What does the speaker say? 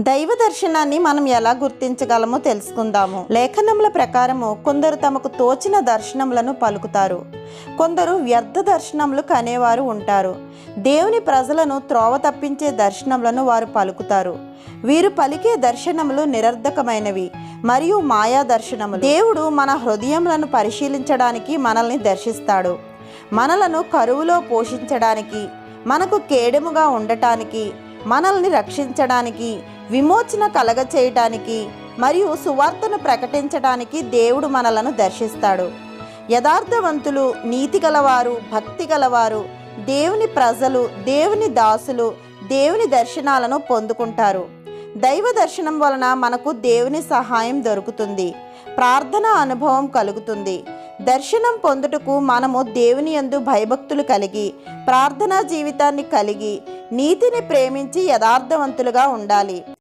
దైవ దర్శనాన్ని మనం ఎలా గుర్తించగలమో తెలుసుకుందాము. లేఖనముల ప్రకారము కొందరు తమకు తోచిన దర్శనములను పలుకుతారు. కొందరు వ్యర్థ దర్శనములు కనేవారు ఉంటారు. దేవుని ప్రజలను త్రోవ తప్పించే దర్శనములను వారు పలుకుతారు. వీరు పలికే దర్శనములు నిరర్ధకమైనవి మరియు మాయా దర్శనములు. దేవుడు మన హృదయములను పరిశీలించడానికి మనల్ని దర్శిస్తాడు. మనలను కరువులో పోషించడానికి మనకు కేడెముగా ఉండటానికి మనల్ని రక్షించడానికి విమోచన కలగచేయటానికి మరియు సువార్తను ప్రకటించడానికి దేవుడు మనలను దర్శిస్తాడు. యథార్థవంతులు నీతి గలవారు భక్తి గలవారు దేవుని ప్రజలు దేవుని దాసులు దేవుని దర్శనాలను పొందుకుంటారు. దైవ దర్శనం వలన మనకు దేవుని సహాయం దొరుకుతుంది. ప్రార్థన అనుభవం కలుగుతుంది. దర్శనం పొందుటకు మనము దేవుని యందు భయభక్తులు కలిగి ప్రార్థనా జీవితాన్ని కలిగి నీతిని ప్రేమించి యథార్థవంతులుగా ఉండాలి.